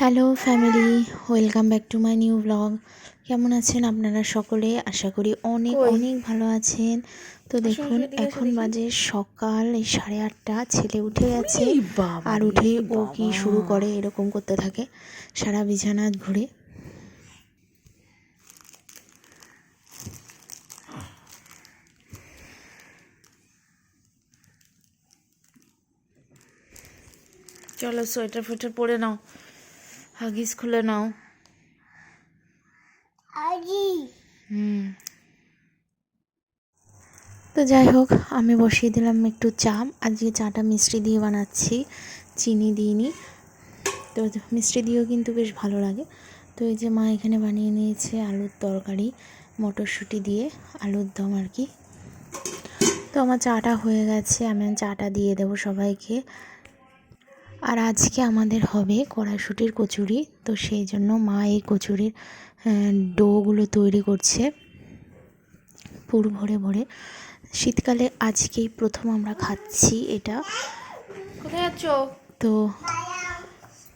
Hello family welcome back to my new blog কেমন আছেন আপনারা সকলে? আশা করি অনেক অনেক ভালো আছেন। তো দেখুন এখন বাজে সকাল এই সাড়ে আটটা ছেলে উঠে গেছে। আর উঠে ও কি শুরু করে এরকম করতে থাকে। সারা বিছানা ঘুরে। চলো সোয়েটার ফোয়েটার পরে নাও। হাগিস খুলে নাও। হুম। তো যাই হোক আমি বসিয়ে দিলাম একটু চা। আজকে চাটা মিষ্টি দিয়ে বানাচ্ছি চিনি দিইনি। তো মিষ্টি দিয়েও কিন্তু বেশ ভালো লাগে। তো এই যে মা এখানে বানিয়ে নিয়েছে আলুর তরকারি মটরশুঁটি দিয়ে আলুর দম আর কি। তো আমার চাটা হয়ে গেছে আমি চাটা দিয়ে দেবো সবাইকে। আর আজকে আমাদের হবে কড়াইশুটির কচুরি। তো সেই জন্য মা এই কচুরির ডোগুলো তৈরি করছে পুর ভরে ভরে। শীতকালে আজকেই প্রথম আমরা খাচ্ছি এটা। কোথায় যাচ্ছ? তো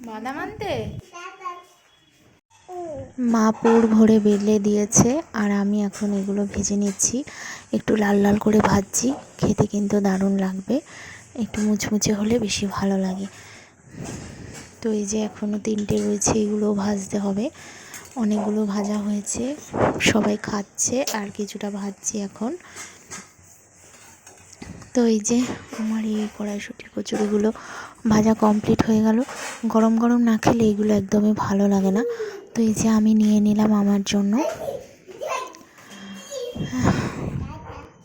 বাদাম আনতে? মা পুর ভরে বেলে দিয়েছে আর আমি এখন এগুলো ভেজে নিচ্ছি। একটু লাল লাল করে ভাজছি খেতে কিন্তু দারুণ লাগবে। একটু মুচমুচে হলে বেশি ভালো লাগে। তো এই যে এখনও তিনটে রয়েছে এগুলো ভাজতে হবে। অনেকগুলো ভাজা হয়েছে সবাই খাচ্ছে আর কিছুটা ভাজছি এখন। তো এই যে আমার এই কড়াইশুটির কচুরিগুলো ভাজা কমপ্লিট হয়ে গেল। গরম গরম না খেলে এগুলো একদমই ভালো লাগে না। তো এই যে আমি নিয়ে নিলাম আমার জন্য।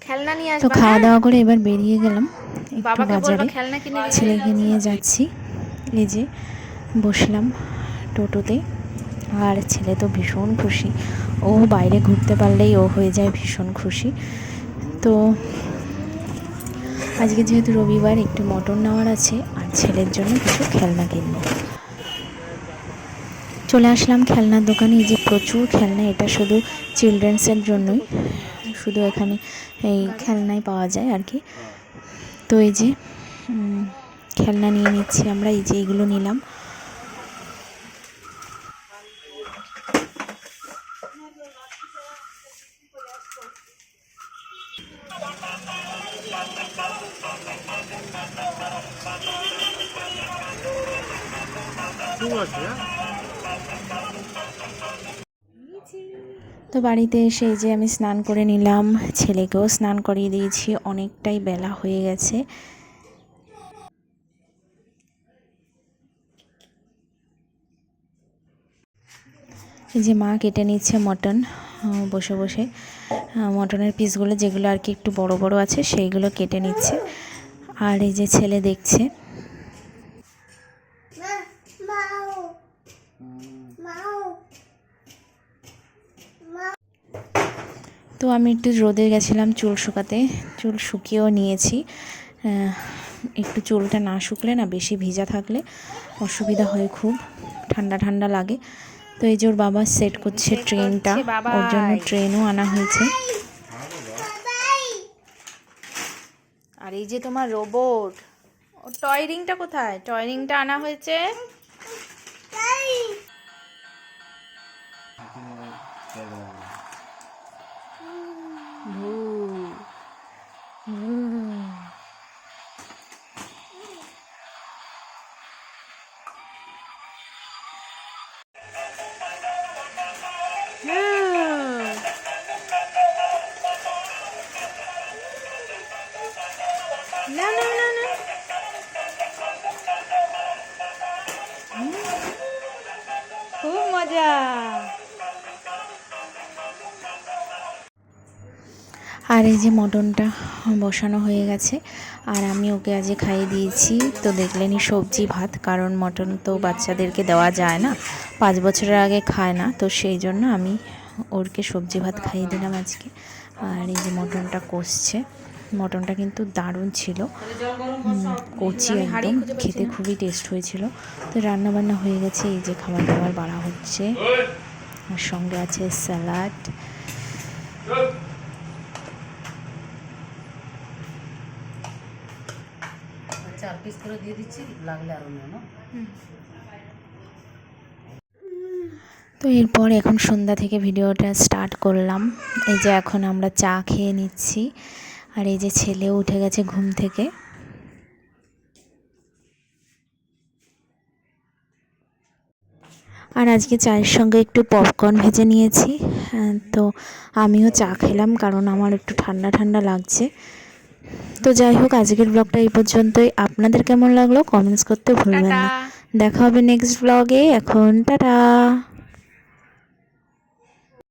খেলনা নিয়ে তো খাওয়া হ্যাঁ? দাওয়া করে এবার বেরিয়ে গেলাম একটু বাজারে। ছেলেকে নিয়ে যাচ্ছি। এই যে বসলাম টোটোতে, আর ছেলে তো ভীষণ খুশি। ও বাইরে ঘুরতে পারলেই ও হয়ে যায় ভীষণ খুশি। তো আজকে যেহেতু রবিবার, একটু মটন নেওয়ার আছে, আর ছেলের জন্য কিছু খেলনা কিনবো। চলে আসলাম খেলনার দোকানে। এই যে প্রচুর খেলনা, এটা শুধু চিলড্রেন্সের জন্যই। শুধু এখানে এই খেলনাই পাওয়া যায় আর কি। তো এই যে খেলনা নিয়ে নিচ্ছি আমরা, এই যে এগুলো নিলাম। তো বাড়িতে এসে যে আমি স্নান করে নিলাম, ছেলেকেও স্নান করিয়ে দিয়েছি, অনেকটাই বেলা হয়ে গেছে। এই যে মা কেটে নিচ্ছে মটন বসে বসে। মটনের পিসগুলো যেগুলো আর কি একটু বড় বড় আছে সেইগুলো কেটে নিচ্ছে। আর এই যে ছেলে দেখছে। তো আমি একটু রোদে গেছিলাম চুল শুকাতে চুল শুকিয়েও নিয়েছি। একটু চুলটা না শুকলে না বেশি ভিজা থাকলে অসুবিধা হয় খুব ঠান্ডা ঠান্ডা লাগে। তো এই যে ওর বাবা সেট করছে ট্রেনটা। ওর জন্য ট্রেনও আনা হয়েছে। আর এই যে তোমার রোবট ও টয় রিংটা কোথায়? টয় রিংটা আনা হয়েছে। না আর এই যে মটনটা বসানো হয়ে গেছে, আর আমি ওকে আজকে খাইয়ে দিয়েছি। তো দেখলেনি সবজি ভাত, কারণ মটন তো বাচ্চাদেরকে দেওয়া যায় না, পাঁচ বছরের আগে খায় না। তো সেই জন্য আমি ওরকে সবজি ভাত খাইয়ে দিলাম আজকে, আর এই যে মটনটা কষছে। মটনটা কিন্তু দারুণ ছিল। কচি একদম খেতে খুবই টেস্ট হয়েছিল। তো রান্না বান্না হয়ে গেছে এই যে খাবার দাবার বাড়া হচ্ছে। আর সঙ্গে আছে স্যালাড। চার পিস করে দিয়ে দিচ্ছি লাগলে আরও নেও তো এরপর এখন সন্ধ্যা থেকে ভিডিওটা স্টার্ট করলাম। এই যে এখন আমরা চা খেয়ে নিচ্ছি। আর এই যে ছেলেও উঠে গেছে ঘুম থেকে। আর আজকে চায়ের সঙ্গে একটু পপকর্ন ভেজে নিয়েছি হ্যাঁ, তো আমিও চা খেলাম কারণ আমার একটু ঠান্ডা ঠান্ডা লাগছে। তো যাই হোক আজকের ব্লগটা এই পর্যন্তই। আপনাদের কেমন লাগল? কমেন্টস করতে ভুলবেন না। দেখা হবে নেক্সট ব্লগে এখন টাটা।